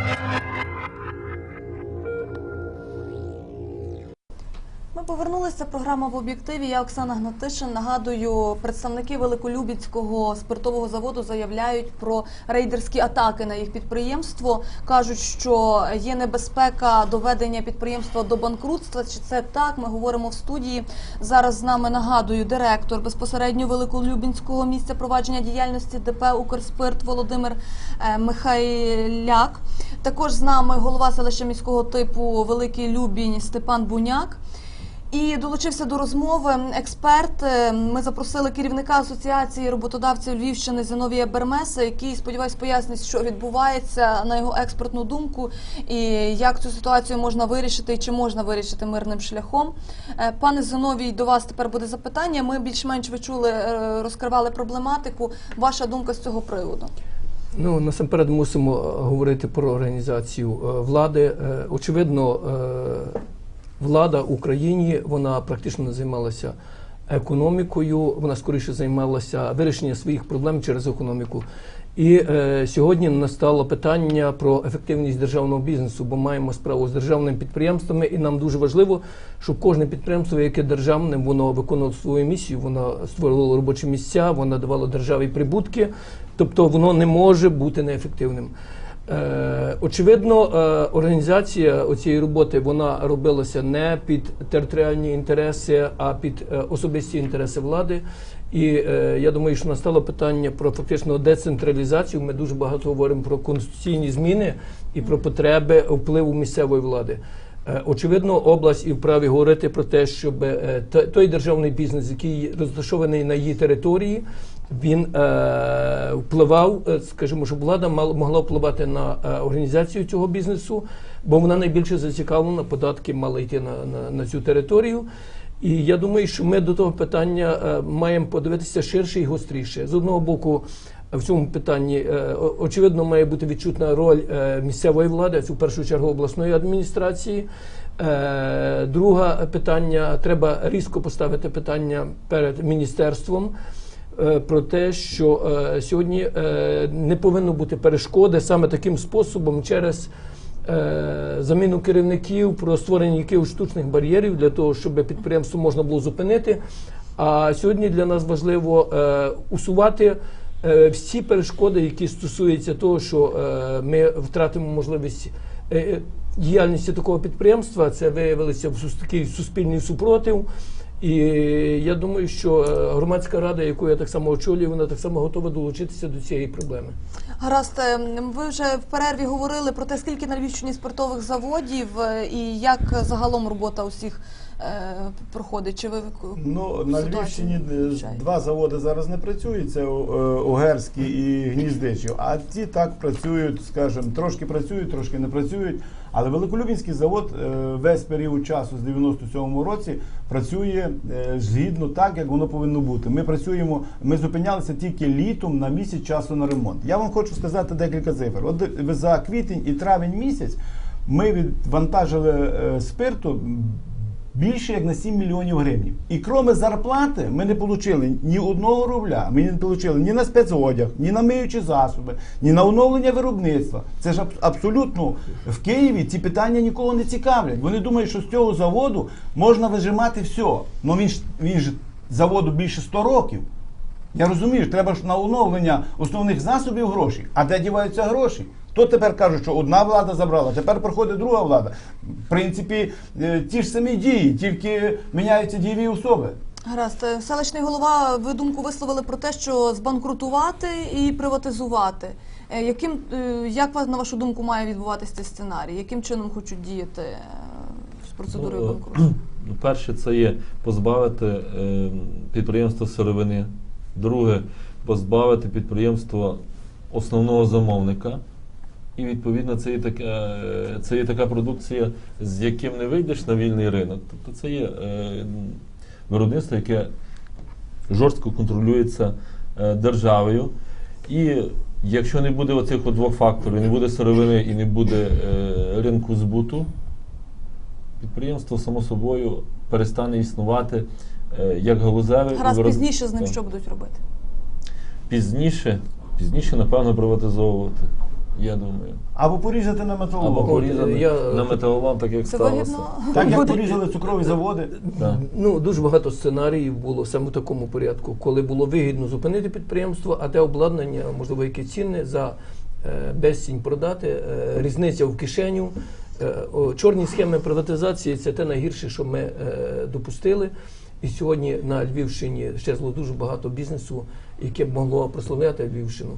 Ми повернулися. Програма в об'єктиві. Я Оксана Гнатишин. Нагадую, представники Великолюбіцького спиртового заводу заявляють про рейдерські атаки на їх підприємство. кажуть, що є небезпека доведення підприємства до банкрутства. Чи це так? Ми говоримо в студії. Зараз з нами нагадую директор безпосередньо Великолюбінського місця провадження діяльності ДП Укрспирт Володимир е, Михайляк. Також з нами голова селища міського типу Великий Любінь Степан Буняк. І долучився до розмови експерт. Е, Ми запросили керівника асоціації роботодавців Львівщини Зиновія Бермеса, який сподіваюсь пояснить, що відбувається на його експертну думку, і як цю ситуацію можна вирішити, і чи можна вирішити мирним шляхом. Е, Пане Зиновій, до вас тепер буде запитання. Ми більш-менш ви чули, е, розкривали проблематику. Ваша думка з цього приводу? Ну, насамперед мусимо говорити про організацію влади. Очевидно, влада в Україні вона практично не займалася економікою, вона скоріше займалася вирішенням своїх проблем через економіку. І е, сьогодні настало питання про ефективність державного бізнесу, бо маємо справу з державними підприємствами, і нам дуже важливо, щоб кожне підприємство, яке державне, воно виконувало свою місію, воно створювало робочі місця, воно давало державі прибутки, тобто воно не може бути неефективним. Е, очевидно, е, організація цієї роботи вона робилася не під територіальні інтереси, а під е, особисті інтереси влади. І я думаю, що настало питання про фактично децентралізацію. Ми дуже багато говоримо про конституційні зміни і про потреби впливу місцевої влади. Очевидно, область і вправі говорити про те, щоб той державний бізнес, який розташований на її території, він е, впливав, е, скажімо, щоб влада могла впливати на е, організацію цього бізнесу, бо вона найбільше зацікавлена, податки мали йти на, на, на цю територію. І я думаю, що ми до того питання е, маємо подивитися ширше і гостріше. З одного боку, в цьому питанні очевидно має бути відчутна роль місцевої влади, в першу чергу обласної адміністрації. Друге питання треба різко поставити питання перед міністерством. Е, Про те, що е, сьогодні е, не повинно бути перешкоди саме таким способом через заміну керівників, про створення якихось штучних бар'єрів для того, щоб підприємство можна було зупинити. А сьогодні для нас важливо усувати всі перешкоди, які стосуються того, що ми втратимо можливість діяльності такого підприємства. Це виявилося в такий суспільний супротив. І я думаю, що е, громадська рада, яку я так само очолюю, вона так само готова долучитися до цієї проблеми. Гаразд, е, ви вже в перерві говорили про те, скільки на Львівщині спиртових заводів е, і як загалом робота усіх проходить. Чи ви Ну, на Львівщині два заводи зараз не працюють, це Угерський і Гніздичів. А ті так працюють, скажімо, трошки працюють, трошки не працюють. Але Великолюбінський завод е, весь період часу з 97-му році працює е, згідно так, як воно повинно бути. Ми працюємо, ми зупинялися тільки літом на місяць часу на ремонт. Я вам хочу сказати декілька цифр. От за квітень і травень місяць ми відвантажили е, спирту більше як на 7 мільйонів гривень. І кроме зарплати ми не отримали ні одного рубля. Ми не отримали ні на спецодяг, ні на миючі засоби, ні на оновлення виробництва. Це ж аб- абсолютно в Києві ці питання нікого не цікавлять. Вони думають, що з цього заводу можна вижимати все. Ну він ж він ж заводу більше 100 років. Я розумію, треба ж на оновлення основних засобів гроші. А де діваються гроші? То тепер кажуть, що одна влада забрала, тепер приходить друга влада. В принципі, е, ті ж самі дії, тільки міняються дієві особи. Гаразд, Е, селищний голова, ви думку висловили про те, що збанкрутувати і приватизувати. Е, Яким як на вашу думку має відбуватися цей сценарій? Яким чином хочуть діяти з процедурою Ну, банкрутства? Ну, Перше, це є позбавити підприємство сировини. Друге, позбавити підприємство основного замовника. І відповідно це є, така, е, це є така продукція, з яким не вийдеш на вільний ринок. Тобто це є е, виробництво, яке жорстко контролюється е, державою. І якщо не буде оцих двох факторів, не буде сировини і не буде ринку збуту, підприємство само собою перестане існувати як галузеве. Гаразд, вироб- пізніше з ним Так. що будуть робити? Пізніше, пізніше, напевно, приватизовувати. Я думаю. Або порізати на Або металолом. порізати я- на металолом, так як Це сталося. вигідно. Так як буде. порізали цукрові заводи. Так. Ну, дуже багато сценаріїв було саме в такому порядку, коли було вигідно зупинити підприємство, а те обладнання, можливо, яке цінне, за е, безцінь продати, е, різниця в кишеню. Е, о, чорні схеми приватизації це те найгірше, що ми е, допустили. І сьогодні на Львівщині щезло дуже багато бізнесу, яке б могло прославляти Львівщину.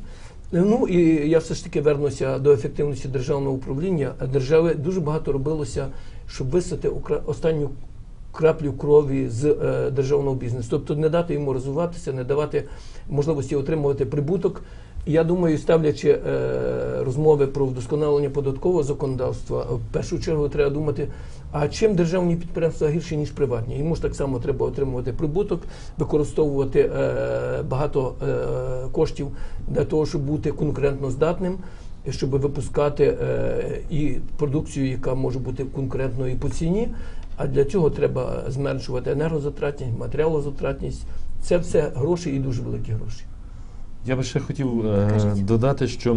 Ну і я все ж таки вернуся до ефективності державного управління. Держави дуже багато робилося, щоб висити останню краплю крові з е, державного бізнесу, тобто не дати йому розвиватися, не давати можливості отримувати прибуток. Я думаю, ставлячи е, розмови про вдосконалення податкового законодавства, в першу чергу треба думати, а чим державні підприємства гірші, ніж приватні? Йому ж так само треба отримувати прибуток, використовувати е, багато е, коштів для того, щоб бути конкурентно здатним щоб випускати е, і продукцію, яка може бути конкурентною по ціні. А для цього треба зменшувати енергозатратність, матеріалозатратність. Це все гроші і дуже великі гроші. Я би ще хотів е, додати, що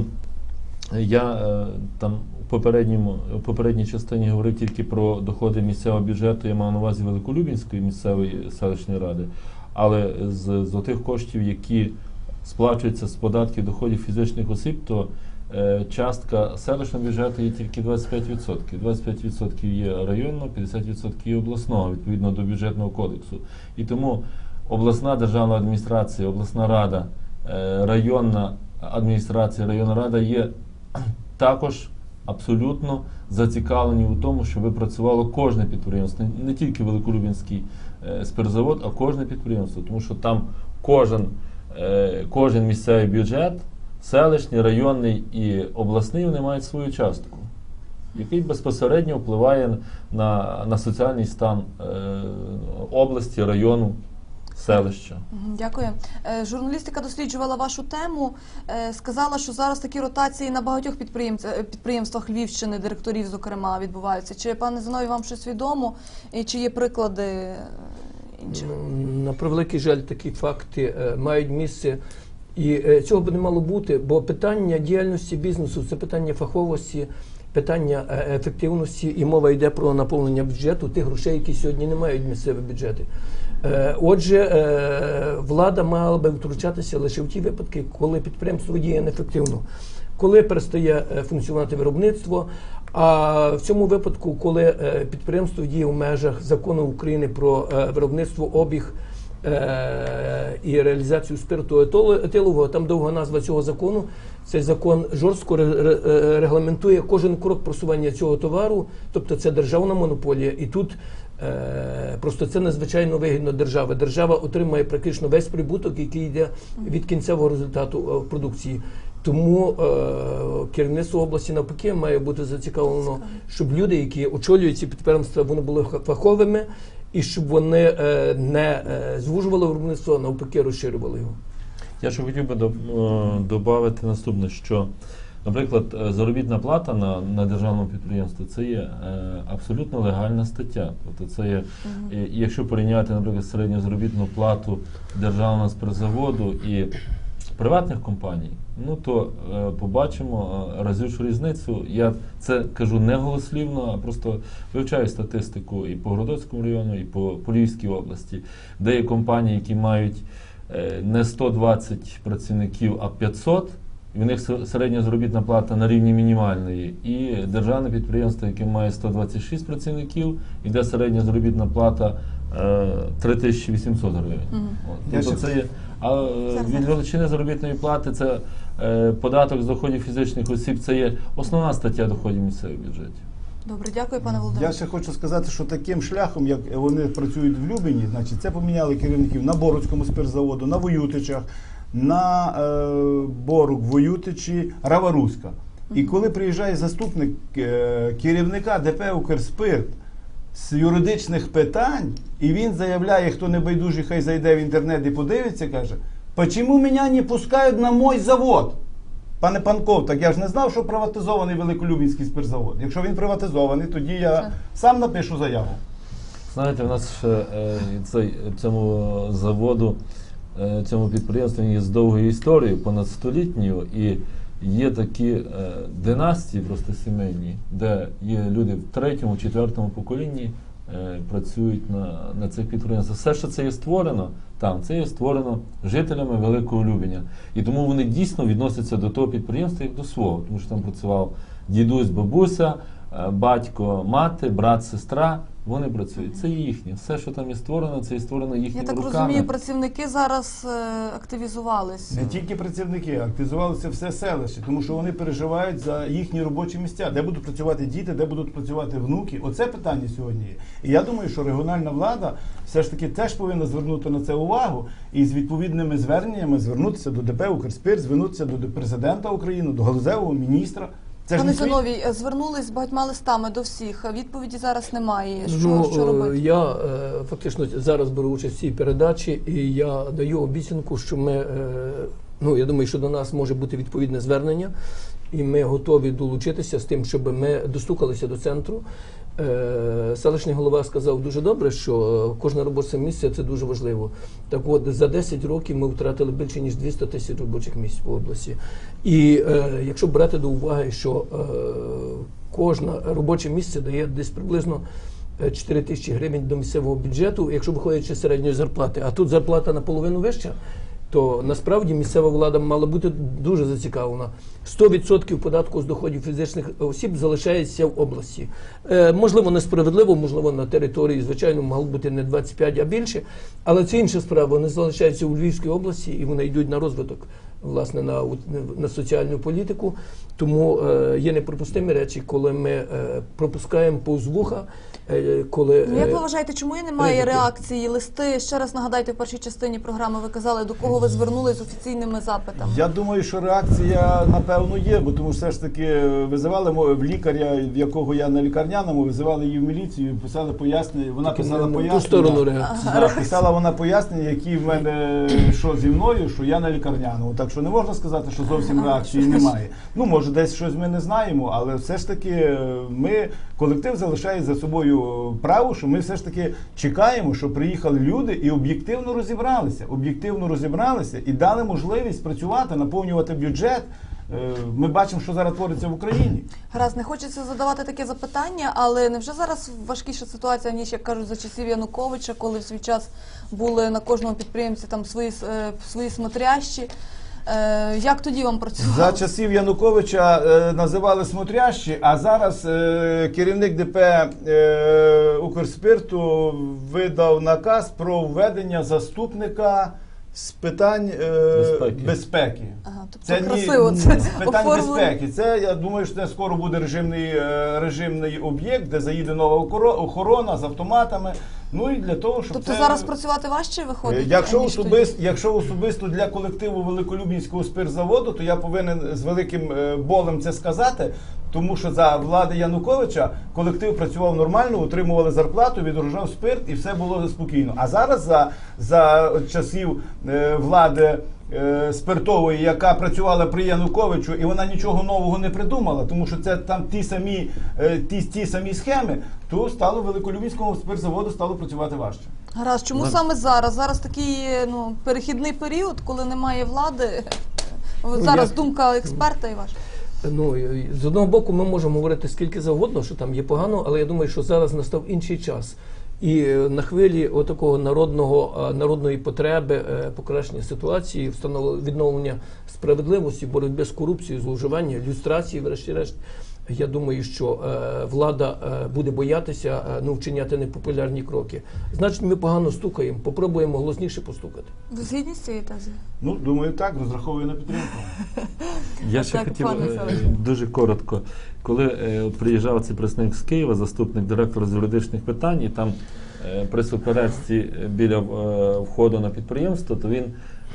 я е, там у попередньому у попередній частині говорив тільки про доходи місцевого бюджету. Я мав на увазі Великолюбінської місцевої селищної ради, але з, з тих коштів, які сплачуються з податків доходів фізичних осіб, то е, частка селищного бюджету є тільки 25%. 25% є районного, 50% є обласного, відповідно до бюджетного кодексу. І тому обласна державна адміністрація, обласна рада, районна адміністрація, районна рада є також абсолютно зацікавлені у тому, щоб працювало кожне підприємство, не- тільки Великолюбінський е, спиртзавод, а кожне підприємство, тому що там кожен, е, кожен місцевий бюджет, селищний, районний і обласний, вони мають свою частку. Який безпосередньо впливає на, на соціальний стан е, області, району, селища. Дякую. Е, Журналістика досліджувала вашу тему. е, Сказала, що зараз такі ротації на багатьох е, підприємствах Львівщини, директорів, зокрема, відбуваються. Чи пане Зиновій, вам щось відомо? І чи є приклади е, інших? На превеликий жаль, такі факти мають місце. І цього б не мало бути, бо питання діяльності бізнесу це питання фаховості, питання е, ефективності, і мова йде про наповнення бюджету тих грошей, які сьогодні не мають місцеві бюджети. Е, Отже, е, влада мала би втручатися лише в ті випадки, коли підприємство діє неефективно, коли перестає функціонувати виробництво. А в цьому випадку, коли підприємство діє в межах закону України про виробництво, обіг і реалізацію спирту етолу- етилового, там довга назва цього закону. Цей закон жорстко е, регламентує кожен крок просування цього товару, тобто це державна монополія. І тут е, просто це надзвичайно вигідно держави. Держава отримує практично весь прибуток, який йде від кінцевого результату е, продукції. Тому е, керівництво області навпаки має бути зацікавлено, щоб люди, які очолюють ці підприємства, вони були фаховими і щоб вони е, не е, звужували виробництво, а навпаки розширювали його. Я ще хотів би додати наступне, що, наприклад, е, заробітна плата на, на державному підприємстві це є е, абсолютно легальна стаття. Тобто це є, якщо порівняти, наприклад, середню заробітну плату державного спиртзаводу і приватних компаній, ну то е, побачимо е, разючу різницю. Я це кажу не голослівно, а просто вивчаю статистику і по Городоцькому району, і по, по Львівській області, де є компанії, які мають е, не 120 працівників, а 500. І в них середня заробітна плата на рівні мінімальної. І державне підприємство, яке має 126 працівників, і де середня заробітна плата е, 3800 гривень. Мгм. От. Тобто ще- це є, а е, від величини заробітної плати це е, податок з доходів фізичних осіб, це є основна стаття доходів місцевих бюджетів. Добре, дякую, пане Я ще хочу сказати, що таким шляхом, як вони працюють в Любені, значить, це поміняли керівників на Боруцькому спиртзаводу, на Воютичах, на е, Борук, Воютичі, Раваруська. І коли приїжджає заступник е, керівника ДП «Укрспирт» з юридичних питань, і він заявляє, хто не байдужий, хай зайде в інтернет і подивиться, каже, «Почему мене не пускають на мой завод? Пане Панков, так я ж не знав, що приватизований Великолюбінський спиртзавод. Якщо він приватизований, тоді я сам напишу заяву. Знаєте, в нас ще е, цей, цьому заводу, е, цьому підприємству є з довгою історією, понад столітньою, і є такі е, династії, просто сімейні, де є люди в третьому, четвертому поколінні е, працюють на, на цих підприємствах. Все, що це є створено там, це є створено жителями Великого Любеня. І тому вони дійсно відносяться до того підприємства як до свого, тому що там працював дідусь, бабуся, е, батько, мати, брат, сестра. Вони працюють. Це їхнє. Все, що там є створено, це є створено Я так руками. розумію, працівники зараз е, активізувались. Не тільки працівники, активізувалося все селище, тому що вони переживають за їхні робочі місця, де будуть працювати діти, де будуть працювати внуки. Оце питання сьогодні є. І я думаю, що регіональна влада все ж таки теж повинна звернути на це увагу і з відповідними зверненнями звернутися до ДП Укрспирт, звернутися до президента України, до галузевого міністра. Це Пане не Зиновій, е, звернулись з багатьма листами до всіх. Відповіді зараз немає. Що, Ну, що е, робити? Я е, фактично зараз беру участь в цій передачі, і я даю обіцянку, що ми, е, ну я думаю, що до нас може бути відповідне звернення, і ми готові долучитися з тим, щоб ми достукалися до центру. Е, Селищний голова сказав дуже добре, що кожне робоче місце це дуже важливо. Так от за 10 років ми втратили більше ніж 200 тисяч робочих місць в області. І е, якщо брати до уваги, що е, кожне робоче місце дає десь приблизно 4 тисячі гривень до місцевого бюджету, якщо виходячи середньої зарплати, а тут зарплата наполовину вища, то насправді місцева влада мала бути дуже зацікавлена. 100% податку з доходів фізичних осіб залишається в області. Е, можливо, несправедливо, можливо, на території, звичайно, мало бути не 25, а більше. Але це інша справа. Вони залишаються у Львівській області і вони йдуть на розвиток, власне, на, на соціальну політику. Тому е, є неприпустимі речі, коли ми е, пропускаємо повз вуха, е, коли Ну, як ви вважаєте, чому немає ризики. реакції, листи? Ще раз нагадайте в першій частині програми. Ви казали, до кого ви звернулись з офіційними запитами? Я думаю, що реакція напевно є, бо тому все ж таки визивали мо- в лікаря, в якого я на лікарняному, визивали її в міліцію, писали пояснення. Вона Тільки писала не- не ту пояснення. сторону реакції. Да, писала вона пояснення, які в мене що зі мною, що я на лікарняному. Так що не можна сказати, що зовсім реакції немає. Ну може, десь щось ми не знаємо, але все ж таки е, ми колектив залишає за собою право, що ми все ж таки чекаємо, що приїхали люди і об'єктивно розібралися. Об'єктивно розібралися і дали можливість працювати, наповнювати бюджет. Е, Ми бачимо, що зараз твориться в Україні. Гаразд, не хочеться задавати таке запитання, але невже зараз важкіша ситуація, ніж як кажуть за часів Януковича, коли в свій час були на кожному підприємці там свої е, свої смотрящі? Е, як тоді вам працювати? За часів Януковича е, називали смотрящі, а зараз е, керівник ДП е, Укрспирту видав наказ про введення заступника з питань е, Безпеки. безпеки. Ага, тобто Це красиво ні, це з питань оформлено. безпеки. Це я думаю, що це скоро буде режимний е, режимний об'єкт, де заїде нова охоро- охорона з автоматами. Ну і для того, щоб Тобто це... зараз працювати важче Е, виходить? Якщо особисто, якщо особисто для колективу Великолюбінського спиртзаводу, то я повинен з великим е, болем це сказати. Тому що за влади Януковича колектив працював нормально, отримували зарплату, відгружав спирт і все було спокійно. А зараз за, за часів е, влади е, спиртової, яка працювала при Януковичу, і вона нічого нового не придумала, тому що це там ті самі, е, ті, ті самі схеми, то стало Великолюбінському спиртзаводу стало працювати важче. Гаразд, чому Ну, саме зараз? Зараз такий ну, перехідний період, коли немає влади. Ну, зараз я- думка експерта і ваша. Ну з одного боку, ми можемо говорити скільки завгодно, що там є погано, але я думаю, що зараз настав інший час. І е, на хвилі отакого народного е, народної потреби е, покращення ситуації, встановлення відновлення справедливості, боротьби з корупцією, зловживання, люстрації, врешті-решт. Я думаю, що е, влада е, буде боятися е, ну, вчиняти непопулярні кроки. Значить, ми погано стукаємо. Попробуємо голосніше постукати. Ви згідні з цією тезою? Ну, думаю, так, розраховую на підтримку. Я ще так, хотів пане дуже коротко. Коли е, приїжджав цей представник з Києва, заступник директора з юридичних питань, і там е, при суперечці біля е, входу на підприємство, то він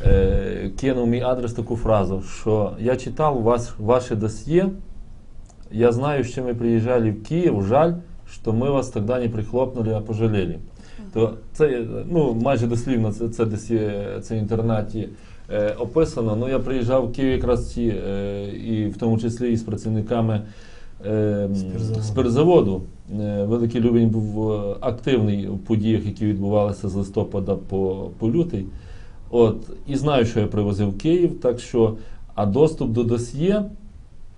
е, кинув мій адрес таку фразу, що я читав вас, ваше досьє, я знаю, что мы приезжали в Киев, жаль, что мы вас тогда не прихлопнули, а пожалели. То це ну, майже дослівно це, це десь є, це в інтернеті е, описано. Ну, я приїжджав в Київ якраз ці, е, і в тому числі і з працівниками е, спиртзаводу. Е, Великий Любень був е, активний в подіях, які відбувалися з листопада по, по лютий. От, і знаю, що я привозив в Київ, так що. А доступ до досьє,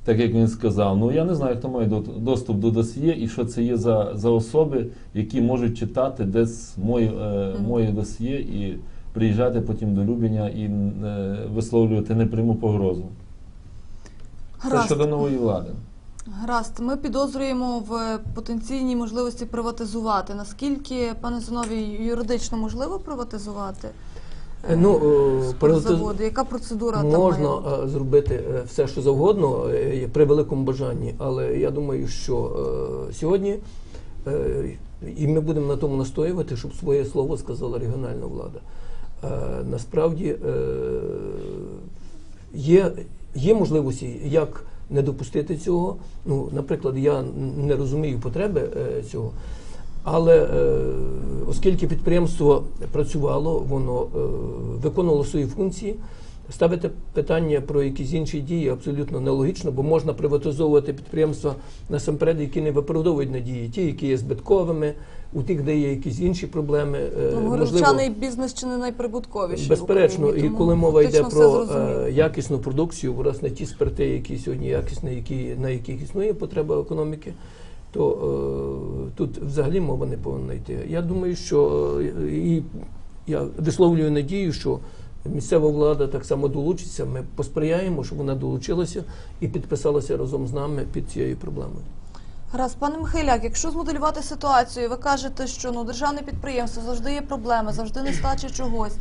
так як він сказав, ну я не знаю, хто має до- доступ до досьє і що це є за, за особи, які можуть читати десь моє, е, моє досьє і приїжджати потім до Любеня і е, висловлювати непряму погрозу. Це щодо нової влади. Гаразд, ми підозрюємо в потенційній можливості приватизувати. Наскільки, пане Зиновій, юридично можливо приватизувати Ну, е. Яка процедура там має можна е, зробити е, все, що завгодно, е, при великому бажанні, але я думаю, що е, сьогодні е, і ми будемо на тому настоювати, щоб своє слово сказала регіональна влада. Е, Насправді е, є, є можливості, як не допустити цього. Ну, наприклад, я не розумію потреби е, цього. Але е, оскільки підприємство працювало, воно е, виконувало свої функції, ставити питання про якісь інші дії абсолютно нелогічно, бо можна приватизовувати підприємства насамперед, які не виправдовують надії, ті, які є збитковими, у тих, де є якісь інші проблеми. е, Ну, бізнес чи не найприбутковіший. в Безперечно, Україні, і коли мова йде про е, якісну продукцію, власне, ті спирти, які сьогодні якісні, які, на яких існує потреба економіки, то е, тут взагалі мова не повинна йти. Я думаю, що е, і я висловлюю надію, що місцева влада так само долучиться. Ми посприяємо, щоб вона долучилася і підписалася разом з нами під цією проблемою. Гаразд, пане Михайляк, якщо змоделювати ситуацію, ви кажете, що ну державне підприємство завжди є проблеми, завжди нестача чогось,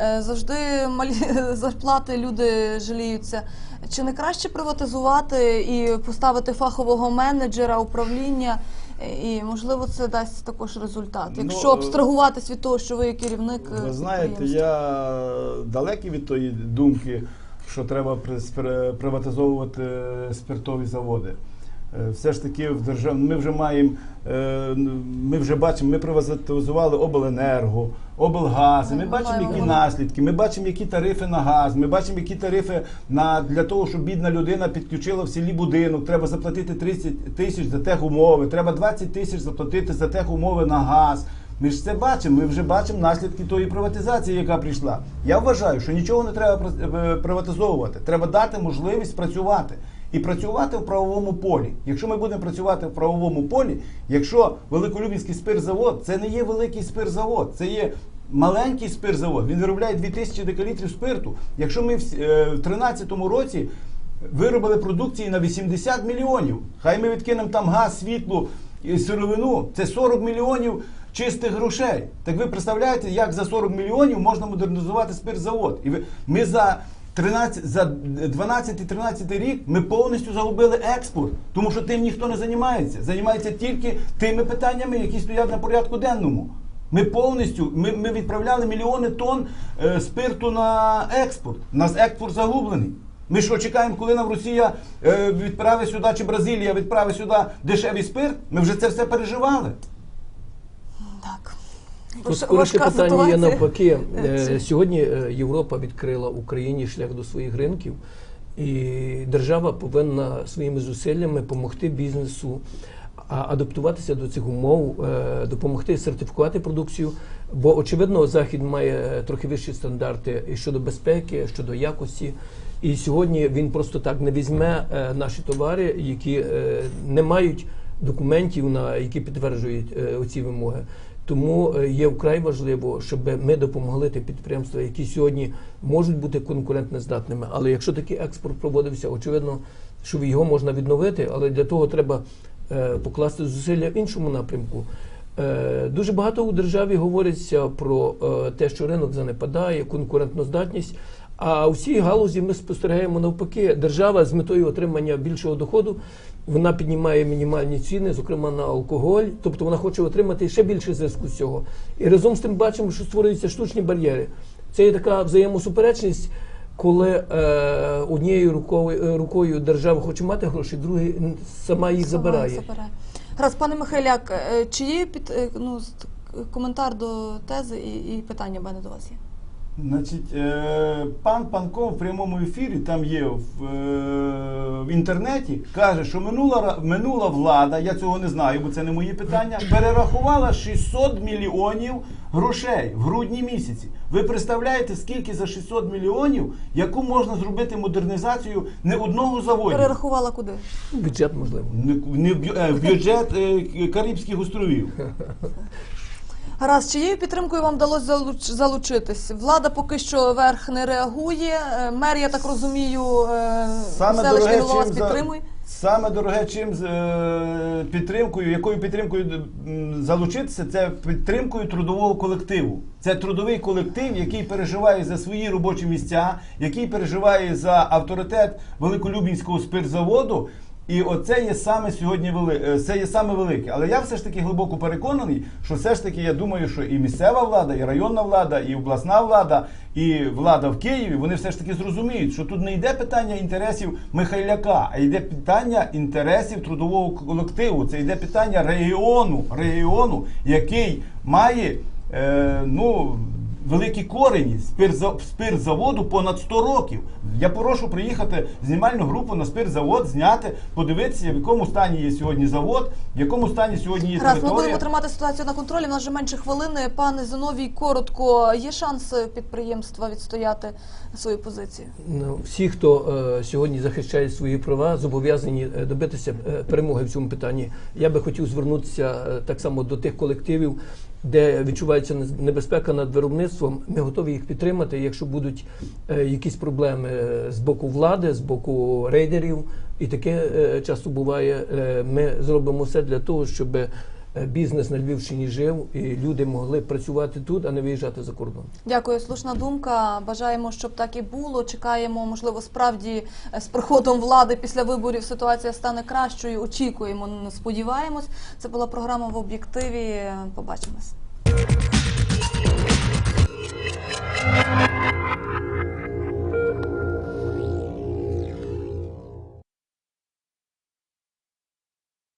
е, завжди малі зарплати люди жаліються. Чи не краще приватизувати і поставити фахового менеджера управління? е, І можливо це дасть також результат, Ну, якщо е, абстрагуватись від того, що ви є керівник. е, Ви знаєте, я далекий від тої думки, що треба при- приватизовувати спиртові заводи. Е, Все ж таки в держав... ми вже маємо, е, ми вже бачимо, ми приватизували обленерго, облгаз, ми бачимо, які наслідки. Ми бачимо, які тарифи на газ, ми бачимо, які тарифи на для того, щоб бідна людина підключила в селі будинок. Треба заплатити 30 тисяч за техумови, треба 20 тисяч заплатити за техумови на газ. Ми ж це бачимо. Ми вже бачимо наслідки тої приватизації, яка прийшла. Я вважаю, що нічого не треба е, приватизовувати. Треба дати можливість працювати. І працювати в правовому полі. Якщо ми будемо працювати в правовому полі, якщо Великолюбівський спиртзавод, це не є великий спиртзавод, це є маленький спиртзавод. Він виробляє 2000 декалітрів спирту. Якщо ми в с- е, 2013 році виробили продукції на 80 мільйонів, хай ми відкинемо там газ, світло і сировину, це 40 мільйонів чистих грошей. Так ви представляєте, як за 40 мільйонів можна модернізувати спиртзавод? І ми за 13, за 12-13 рік ми повністю загубили експорт, тому що тим ніхто не займається. Займається тільки тими питаннями, які стоять на порядку денному. Ми повністю ми, ми відправляли мільйони тонн е, спирту на експорт. У нас експорт загублений. Ми що чекаємо, коли нам Росія е, відправить сюди, чи Бразилія відправить сюди дешевий спирт? Ми вже це все переживали. Так. Тут скоріше питання є навпаки. Е, Е, Сьогодні е, Європа відкрила Україні шлях до своїх ринків, і держава повинна своїми зусиллями допомогти бізнесу адаптуватися до цих умов, допомогти сертифікувати продукцію. Бо очевидно, захід має трохи вищі стандарти і щодо безпеки, щодо якості. І сьогодні він просто так не візьме наші товари, які не мають документів, на які підтверджують оці вимоги. Тому е, є вкрай важливо, щоб ми допомогли тим підприємствам, які сьогодні можуть бути конкурентнездатними. Але якщо такий експорт проводився, очевидно, що його можна відновити, але для того треба е, покласти зусилля в іншому напрямку. Е, Дуже багато у державі говориться про те, що ринок занепадає, конкурентноздатність. А у всій галузі ми спостерігаємо навпаки, держава з метою отримання більшого доходу вона піднімає мінімальні ціни, зокрема на алкоголь, тобто вона хоче отримати ще більше зв'язку з цього. І разом з тим бачимо, що створюються штучні бар'єри. Це є така взаємосуперечність, коли е, однією рукою, е, рукою держава хоче мати гроші, другою сама їх Сама забирає. забирає. Гаразд, пане Михайляк, е, чи є під, е, ну, коментар до тези і, і питання в мене до вас є? Значить, е, пан Панков в прямому ефірі, там є в, е, в інтернеті, каже, що минула, ра- минула влада, я цього не знаю, бо це не мої питання, перерахувала 600 мільйонів грошей в грудні місяці. Ви представляєте, скільки за 600 мільйонів, яку можна зробити модернізацію не одного заводу? Перерахувала куди? Бюджет можливо. Не, не в е, в бюджет е, Карибських островів. Гаразд, чиєю підтримкою вам вдалося залуч- залучитись? Влада поки що верх не реагує. Е, Мер, я так розумію, е, Саме селищний голова вас підтримує. Саме дороге, чим з е, підтримкою, якою підтримкою залучитися, це підтримкою трудового колективу. Це трудовий колектив, який переживає за свої робочі місця, який переживає за авторитет Великолюбінського спиртзаводу. І оце є саме сьогодні вели... е, це є саме велике. Але я все ж таки глибоко переконаний, що все ж таки я думаю, що і місцева влада, і районна влада, і обласна влада, і влада в Києві, вони все ж таки зрозуміють, що тут не йде питання інтересів Михайляка, а йде питання інтересів трудового колективу. Це йде питання регіону, регіону, який має е, ну. Великі корені спиртза- спиртзаводу понад 100 років. Я прошу приїхати знімальну групу на спиртзавод, зняти, подивитися, в якому стані є сьогодні завод, в якому стані сьогодні є Гаразд, ми будемо тримати ситуацію на контролі. У нас вже менше хвилини. Пане Зиновій, коротко, є шанс підприємства відстояти свою позицію? Ну, всі, хто е, сьогодні захищає свої права, зобов'язані е, добитися е, перемоги в цьому питанні. Я би хотів звернутися е, так само до тих колективів, де відчувається небезпека над виробництвом. Ми готові їх підтримати. Якщо будуть е, якісь проблеми е, з боку влади, з боку рейдерів, і таке е, часто буває, ми зробимо все для того, щоб бізнес на Львівщині жив і люди могли працювати тут, а не виїжджати за кордон. Дякую, слушна думка. Бажаємо, щоб так і було. Чекаємо, можливо, справді е, з приходом влади після виборів ситуація стане кращою. Очікуємо, сподіваємось. Це була програма в об'єктиві. Побачимось.